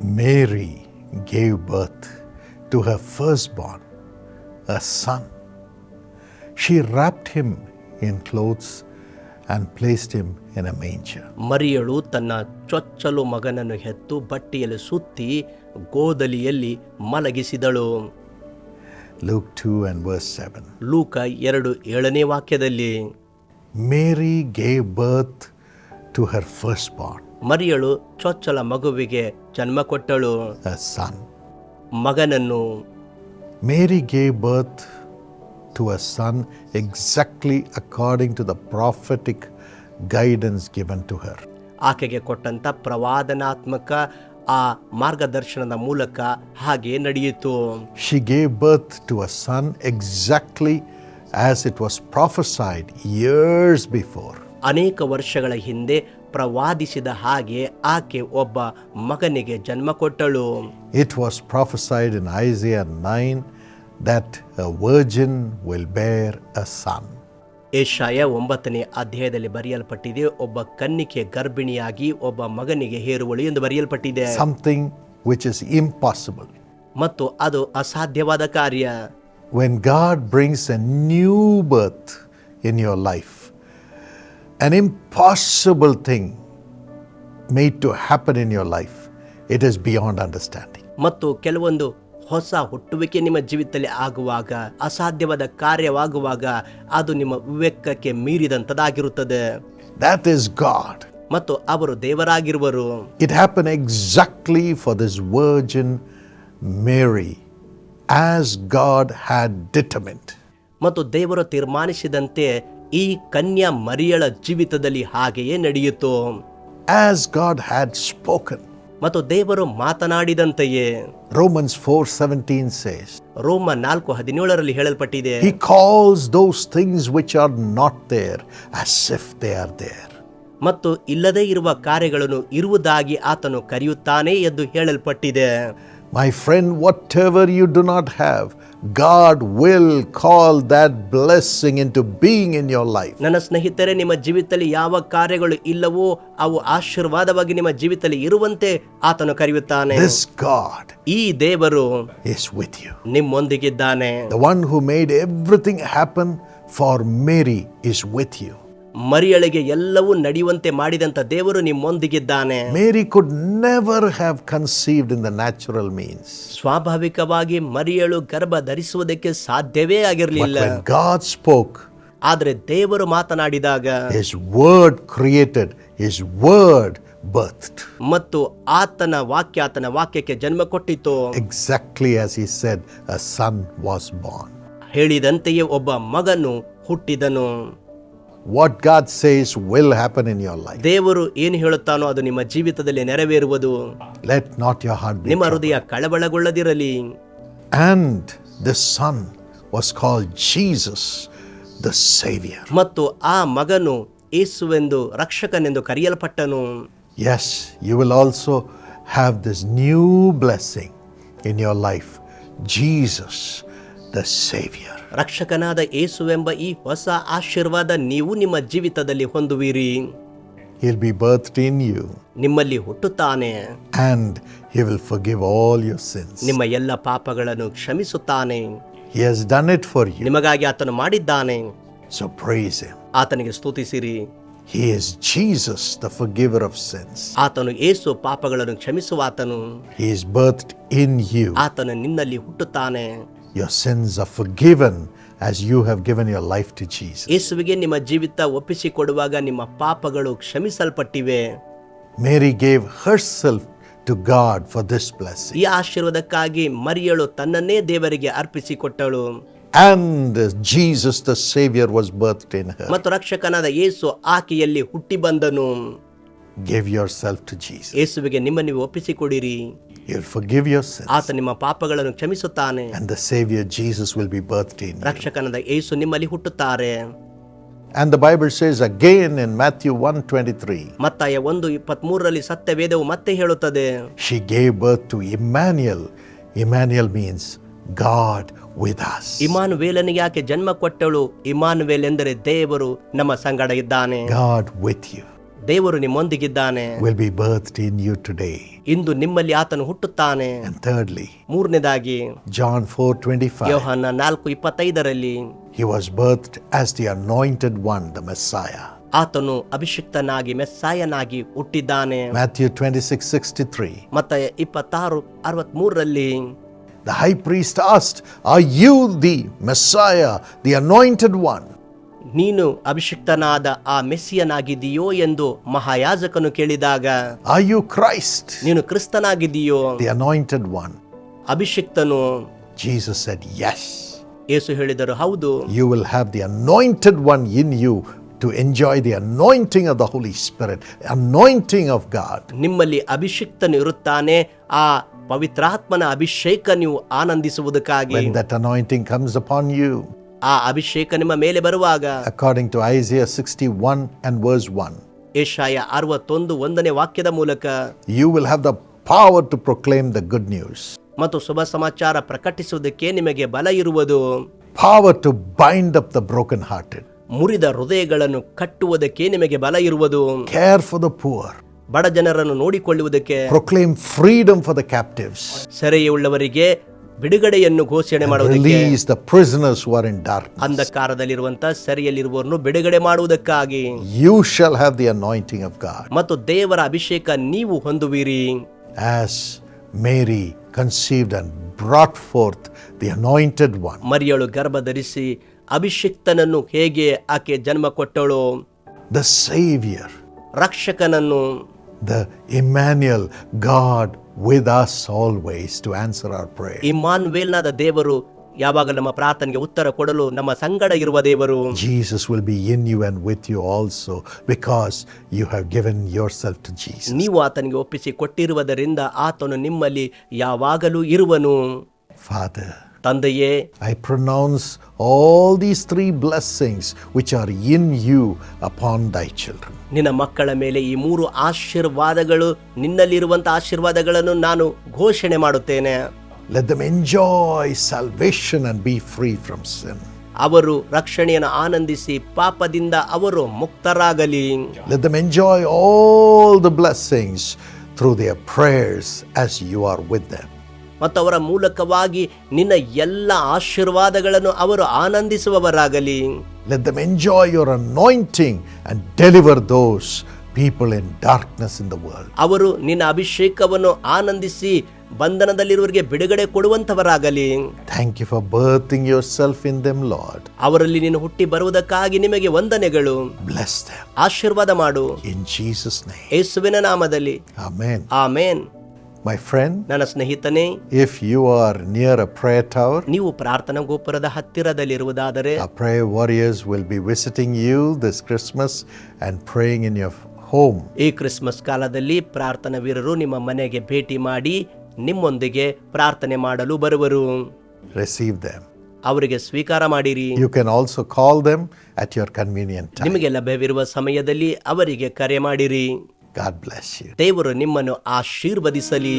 Mary gave birth to her firstborn, a son. She wrapped him in clothes and placed him in a manger. ಮರಿಯಳು ತನ್ನ ಚೊಚ್ಚಲು ಮಗನನ್ನು ಹೆತ್ತು ಬಟ್ಟೆಯಲ್ಲಿ ಸುತ್ತಿ ಗೋದಲಿಯಲ್ಲಿ ಮಲಗಿಸಿದಳು Luke 2 and verse 7. ಲೂಕ ಎರಡು ಏಳನೇ ವಾಕ್ಯದಲ್ಲಿ Mary gave birth to her firstborn, ಮರಿಯಳು ಚೊಚ್ಚಲ ಮಗುವಿಗೆ ಜನ್ಮ ಕೊಟ್ಟಳು. ಸನ್ ಮಗನನ್ನು Mary gave birth to a son exactly according to the prophetic guidance given to her ಆಕೆಗೆ ಕೊಟ್ಟಂಥ ಪ್ರವಾದನಾತ್ಮಕ ಆ ಮಾರ್ಗದರ್ಶನದ ಮೂಲಕ ಹಾಗೆ ನಡೆಯಿತು. She gave birth to a son exactly as it was prophesied years before ಅನೇಕ ವರ್ಷಗಳ ಹಿಂದೆ ಪ್ರವಾದಿಸಿದ ಹಾಗೆ ಆಕೆ ಒಬ್ಬ ಮಗನಿಗೆ ಜನ್ಮ ಕೊಟ್ಟಳು. It was prophesied in Isaiah nine that virgin will bear a son Yeshaya ಒಂಬತ್ತನೇ ಅಧ್ಯಾಯದಲ್ಲಿ ಬರೆಯಲ್ಪಟ್ಟಿದೆ ಒಬ್ಬ ಕನ್ನಿಕೆ ಗರ್ಭಿಣಿಯಾಗಿ ಒಬ್ಬ ಮಗನಿಗೆ ಹೇರುವಳು ಎಂದು ಬರೆಯಲ್ಪಟ್ಟಿದೆ. ಸಮಥಿಂಗ್ ವಿಚ್ ಇಸ್ ಇಂಪಾಸಿಬಲ್ ಮತ್ತು ಅದು ಅಸಾಧ್ಯವಾದ ಕಾರ್ಯ. When God brings a new birth in your life an impossible thing made to happen in your life, it is beyond understanding. ಮತ್ತು ಕೆಲವೊಂದು ಹೊಸ ಹುಟ್ಟುವಿಕೆ ನಿಮ್ಮ ಜೀವಿತದಲ್ಲಿ ಆಗುವಾಗ ಅಸಾಧ್ಯವಾದ ಕಾರ್ಯವಾಗುವಾಗ ಅದು ನಿಮ್ಮ ವಿವೇಕಕ್ಕೆ ಮೀರಿದಂಥದ್ದಾಗಿರುತ್ತದೆ That is God. ಮತ್ತು ಅವರು ದೇವರಾಗಿರುವರು It happened exactly for this virgin Mary as God had determined. ಮತ್ತು ದೇವರು ತೀರ್ಮಾನಿಸಿದಂತೆ ಈ ಕನ್ಯಾ ಮರಿಯಳ ಜೀವಿತದಲ್ಲಿ ಹಾಗೆಯೇ ನಡೆಯಿತು. As God had spoken. ಮತ್ತು ದೇವರು ಮಾತನಾಡಿದಂತೆಯೇ. ರೋಮನ್ಸ್ ಫೋರ್ ಸೆವೆಂಟೀನ್ ಸೇಸ್ ರೋಮ ನಾಲ್ಕು ಹದಿನೇಳರಲ್ಲಿ ಹೇಳಲ್ಪಟ್ಟಿದೆ. He calls those things which are not there as if they are there ಮತ್ತು ಇಲ್ಲದೇ ಇರುವ ಕಾರ್ಯಗಳನ್ನು ಇರುವುದಾಗಿ ಆತನು ಕರೆಯುತ್ತಾನೆ ಎಂದು ಹೇಳಲ್ಪಟ್ಟಿದೆ. My friend whatever you do not not have, God will call that blessing into being in your life. ನನ್ನ ಸ್ನೇಹಿತರೆ ನಿಮ್ಮ ಜೀವಿತದಲ್ಲಿ ಯಾವ ಕಾರ್ಯಗಳು ಇಲ್ಲವೋ ಅವು ಆಶೀರ್ವಾದವಾಗಿ ನಿಮ್ಮ ಜೀವಿತದಲ್ಲಿ ಇರುವಂತೆ ಆತನು ಕರೆಯುತ್ತಾನೆ This God ಈ ದೇವರು is with you. ನಿಮ್ಮೊಂದಿಗಿದ್ದಾನೆ The one who made everything happen for Mary is with you. ಮರಿಯಳಿಗೆ ಎಲ್ಲವೂ ನಡೆಯುವಂತೆ ಮಾಡಿದಂತ ದೇವರು ನಿಮ್ಮೊಂದಿಗಿದ್ದಾನೆ. Mary could never have conceived in the natural means ಸ್ವಾಭಾವಿಕವಾಗಿ ಮರಿಯಳು ಗರ್ಭ ಧರಿಸುವುದಕ್ಕೆ ಸಾಧ್ಯವೇ ಆಗಿರಲಿಲ್ಲ. ಗಾಡ್ ಸ್ಪೋಕ್ ಆದರೆ ದೇವರು ಮಾತನಾಡಿದಾಗ his word created his word birthed ಮತ್ತು ಆತನ ವಾಕ್ಯ ಆತನ ವಾಕ್ಯಕ್ಕೆ ಜನ್ಮ ಕೊಟ್ಟಿತ್ತು exactly as he said a son was born ಹೇಳಿದಂತೆಯೇ ಒಬ್ಬ ಮಗನು ಹುಟ್ಟಿದನು. What God says will happen in your life. ದೇವರು ಏನು ಹೇಳುತ್ತಾನೋ ಅದು ನಿಮ್ಮ ಜೀವಿತದಲ್ಲಿ ನೆರವೇರುವುದು Let not your heart be ನಿಮ್ಮ troubled. ಹೃದಯ ಕಳವಳಗೊಳ್ಳದಿರಲಿ And the son was called Jesus, the Savior. ಮತ್ತು ಆ ಮಗನು ಏಸುವೆಂದು ರಕ್ಷಕನೆಂದು ಕರೆಯಲ್ಪಟ್ಟನು Yes, you will also have this new blessing in your life Jesus, the saviour ರಕ್ಷಕನಾದ ಏಸುವೆಂಬ ಈ ಹೊಸ ಆಶೀರ್ವಾದ ನೀವು ನಿಮ್ಮ ಜೀವಿತದಲ್ಲಿ ಹೊಂದುವಿರಿ. He'll be birth in you ನಿಮ್ಮಲ್ಲಿ ಹುಟ್ಟುತ್ತಾನೆ. And he will forgive all your sins ನಿಮ್ಮ ಎಲ್ಲ ಪಾಪಗಳನ್ನು ಕ್ಷಮಿಸುತ್ತಾನೆ. He has done it for you ನಿಮಗಾಗಿ ಆತನು ಮಾಡಿದ್ದಾನೆ. ಸೊ ಪ್ರೈಸ್ ಹಿಮ್ ಆತನಿಗೆ ಸ್ತುತಿಸಿರಿ. He is Jesus the forgiver of sins ಆತನು ಯೇಸು ಪಾಪಗಳನ್ನು ಕ್ಷಮಿಸುವ ಆತನು he is birth in you ಆತನು ನಿಮ್ಮಲ್ಲಿ ಹುಟ್ಟುತ್ತಾನೆ. Your sins are forgiven as you have given your life to Jesus. ಯೇಸುವಿಗೆ ನಿಮ್ಮ ಜೀವಿತ ಒಪ್ಪಿಸಿಕೊಡುವಾಗ ನಿಮ್ಮ ಪಾಪಗಳು ಕ್ಷಮಿಸಲ್ಪಟ್ಟಿವೆ Mary gave herself to God for this blessing. ಈ ಆಶೀರ್ವಾದಕ್ಕಾಗಿ ಮರಿಯಳು ತನ್ನನ್ನೇ ದೇವರಿಗೆ ಅರ್ಪಿಸಿಕೊಟ್ಟಳು And Jesus, the Savior, was birthed in her. ಮತ್ತು ರಕ್ಷಕನಾದ ಯೇಸು ಆಕೆಯಲ್ಲಿ ಹುಟ್ಟಿ ಬಂದನು Give yourself to Jesus. ಯೇಸುವಿಗೆ ನಿಮ್ಮ ನೀವು ಒಪ್ಪಿಸಿಕೊಡಿರಿ He'll forgive your sins. ಆತ ನಿಮ್ಮ ಪಾಪಗಳನ್ನು ಕ್ಷಮಿಸುತ್ತಾನೆ And the Savior Jesus will be birthed in you. ರಕ್ಷಕನಾದ ಯೇಸು ನಿಮ್ಮಲ್ಲಿ ಹುಟ್ಟುತ್ತಾರೆ And the Bible says again in Matthew 1:23, ಮತ್ತಾಯ ಒಂದು ಇಪ್ಪತ್ಮೂರರಲ್ಲಿ ಸತ್ಯ ವೇದವು ಮತ್ತೆ ಹೇಳುತ್ತದೆ she gave birth to Emmanuel. Emmanuel means God with us. ಇಮಾನುವೇಲನಿಗೆ ಆಕೆ ಜನ್ಮ ಕೊಟ್ಟಳು ಇಮಾನುವೇಲ್ ಎಂದರೆ ದೇವರು ನಮ್ಮ ಸಂಗಡ ಇದ್ದಾನೆ God with you. ದೇವರು ನಿಮ್ಮೊಂದಿಗಿದ್ದಾನೆ will be birthed in you today. ಇಂದು ನಿಮ್ಮಲ್ಲಿ ಆತನು ಹುಟ್ಟುತ್ತಾನೆ And thirdly, ಮೂರನೇದಾಗಿ John 4:25 ಯೋಹನ್ನ ನಾಲ್ಕು ಇಪ್ಪತ್ತೈದರಲ್ಲಿ he was birthed as the anointed one, the Messiah. ಆತನು ಅಭಿಷಿಕ್ತನಾಗಿ ಮೆಸ್ಸಾಯನಾಗಿ ಹುಟ್ಟಿದ್ದಾನೆ Matthew 26:63 ಮತ್ತೆ ಇಪ್ಪತ್ತಾರು ಅರವತ್ಮೂರರಲ್ಲಿ The high priest asked, "Are you the Messiah, the anointed one?" ನೀನು ಅಭಿಷಿಕ್ತನಾದ ಆ ಮೆಸ್ಸಿಯನಾಗಿದೆಯೋ ಎಂದು ಮಹಾಯಾಜಕನು ಕೇಳಿದಾಗ Are ಯು ಕ್ರೈಸ್ಟ್ ನೀನು ಕ್ರಿಸ್ತನಾಗಿದೆಯೋ ದಿ anointed one? ಅಭಿಷಿಕ್ತನು ಜೀಸಸ್ said, "Yes." ಯೇಸು ಹೇಳಿದರು ಹೌದು You will have the anointed one in you to enjoy the anointing of the Holy Spirit, anointing of God. ನಿಮ್ಮಲ್ಲಿ ಅಭಿಷಿಕ್ತನು ಇರುತ್ತಾನೆ ಆ ಪವಿತ್ರಾತ್ಮನ ಅಭಿಷೇಕ ನೀವು ಆನಂದಿಸುವುದಕ್ಕಾಗಿ When that anointing comes upon you, ಆ ಅಭಿಷೇಕ ನಿಮ್ಮ ಮೇಲೆ ಬರುವಾಗ. According to Isaiah sixty one and verse one Yeshaya ಅರವತ್ತೊಂದು ಒಂದನೇ ವಾಕ್ಯದ ಮೂಲಕ. You will have the power to proclaim the good news ಮತ್ತು ಶುಭ ಸಮಾಚಾರ ಪ್ರಕಟಿಸುವುದಕ್ಕೆ ನಿಮಗೆ ಬಲ ಇರುವುದು. Power to bind up the broken hearted ಮುರಿದ ಹೃದಯಗಳನ್ನು ಕಟ್ಟುವುದಕ್ಕೆ ನಿಮಗೆ ಬಲ ಇರುವುದು. ಕೇರ್ ಫಾರ್ ದ poor, ಬಡ ಜನರನ್ನು ನೋಡಿಕೊಳ್ಳುವುದಕ್ಕೆ. Proclaim freedom for the captives ಸೆರೆಯುಳ್ಳವರಿಗೆ ಬಿಡುಗಡೆಯನ್ನು ಘೋಷಣೆ ಮಾಡುವುದಕ್ಕೆ release the prisoners who are in darkness. ಅಂಧಕಾರದಲ್ಲಿರುವಂತ ಸೆರೆಯಲ್ಲಿರುವವರನ್ನು ಬಿಡುಗಡೆ ಮಾಡುವುದಕ್ಕಾಗಿ You shall have the anointing of God. ಮತ್ತು ದೇವರ ಅಭಿಷೇಕ ನೀವು ಹೊಂದುವಿರಿ as Mary conceived and brought forth the anointed one, ಮರಿಯಳು ಗರ್ಭ ಧರಿಸಿ ಅಭಿಷಿಕ್ತನನ್ನು ಹೇಗೆ ಆಕೆ ಜನ್ಮ ಕೊಟ್ಟಳು the Savior, ರಕ್ಷಕನನ್ನು the Emmanuel, God with us always to answer our prayer. ಇಮ್ಮಾನ್ವೇಲ್ನಾದ ದೇವರು ಯಾವಾಗ ನಮ್ಮ ಪ್ರಾರ್ಥನೆಗೆ ಉತ್ತರ ಕೊಡಲು ನಮ್ಮ ಸಂಗಡ ಇರುವ ದೇವರು Jesus will be in you and with you also because you have given yourself to Jesus. ನೀವು ಆತನಿಗೆ ಒಪ್ಪಿಸಿ ಕೊಟ್ಟಿರುವುದರಿಂದ ಆತನು ನಿಮ್ಮಲ್ಲಿ ಯಾವಾಗಲೂ ಇರುವನು Father, ತಂದೆಯೇ I pronounce all these three blessings which are in you upon thy children. ನಿನ್ನ ಮಕ್ಕಳ ಮೇಲೆ ಈ ಮೂರು ಆಶೀರ್ವಾದಗಳು ನಿನ್ನಲ್ಲಿರುವಂತ ಆಶೀರ್ವಾದಗಳನ್ನು ನಾನು ಘೋಷಣೆ ಮಾಡುತ್ತೇನೆ Let them enjoy salvation and be free from sin. ಅವರು ರಕ್ಷಣೆಯನ್ನು ಆನಂದಿಸಿ ಪಾಪದಿಂದ ಅವರು ಮುಕ್ತರಾಗಲಿ Let them enjoy all the blessings through their prayers as you are with them. ಮತ್ತು ಅವರ ಮೂಲಕವಾಗಿ ನಿನ್ನ ಎಲ್ಲ ಆಶೀರ್ವಾದಗಳನ್ನು ಅವರು ಆನಂದಿಸುವವರಾಗಲಿ Let them enjoy your anointing and deliver those people in darkness in the world. ಅವರು ನಿನ್ನ ಅಭಿಷೇಕವನ್ನು ಆನಂದಿಸಿ ಬಂಧನದಲ್ಲಿರುವವರಿಗೆ ಬಿಡುಗಡೆ ಕೊಡುವಂತವರಾಗಲಿ Thank you for birthing yourself in them, Lord. ಅವರಲ್ಲಿ ನೀನು ಹುಟ್ಟಿ ಬರುವುದಕ್ಕಾಗಿ ನಿಮಗೆ ವಂದನೆಗಳು them ಆಶೀರ್ವಾದ ಮಾಡು in Jesus' name. ಯೇಸುವಿನ ನಾಮದಲ್ಲಿ Amen. ಆಮೇನ್ My friend, ನನ್ನ ಸ್ನೇಹಿತನೇ if you are near a prayer tower, ನೀವು ಪ್ರಾರ್ಥನಾ ಗೋಪುರದ ಹತ್ತಿರದಲ್ಲಿರುವುದಾದರೆ our prayer warriors will be visiting you this Christmas and praying in your home. ಈ ಕ್ರಿಸ್ಮಸ್ ಕಾಲದಲ್ಲಿ ಪ್ರಾರ್ಥನಾ ವೀರರು ನಿಮ್ಮ ಮನೆಗೆ ಭೇಟಿ ಮಾಡಿ ನಿಮ್ಮೊಂದಿಗೆ ಪ್ರಾರ್ಥನೆ ಮಾಡಲು ಬರುವರು Receive them. ಅವರಿಗೆ ಸ್ವೀಕಾರ ಮಾಡಿರಿ You can also call them at your convenient time. ನಿಮಗೆ ಲಭ್ಯವಿರುವ ಸಮಯದಲ್ಲಿ ಅವರಿಗೆ ಕರೆ ಮಾಡಿರಿ God bless you. ದೇವರು ನಿಮ್ಮನ್ನು ಆಶೀರ್ವದಿಸಲಿ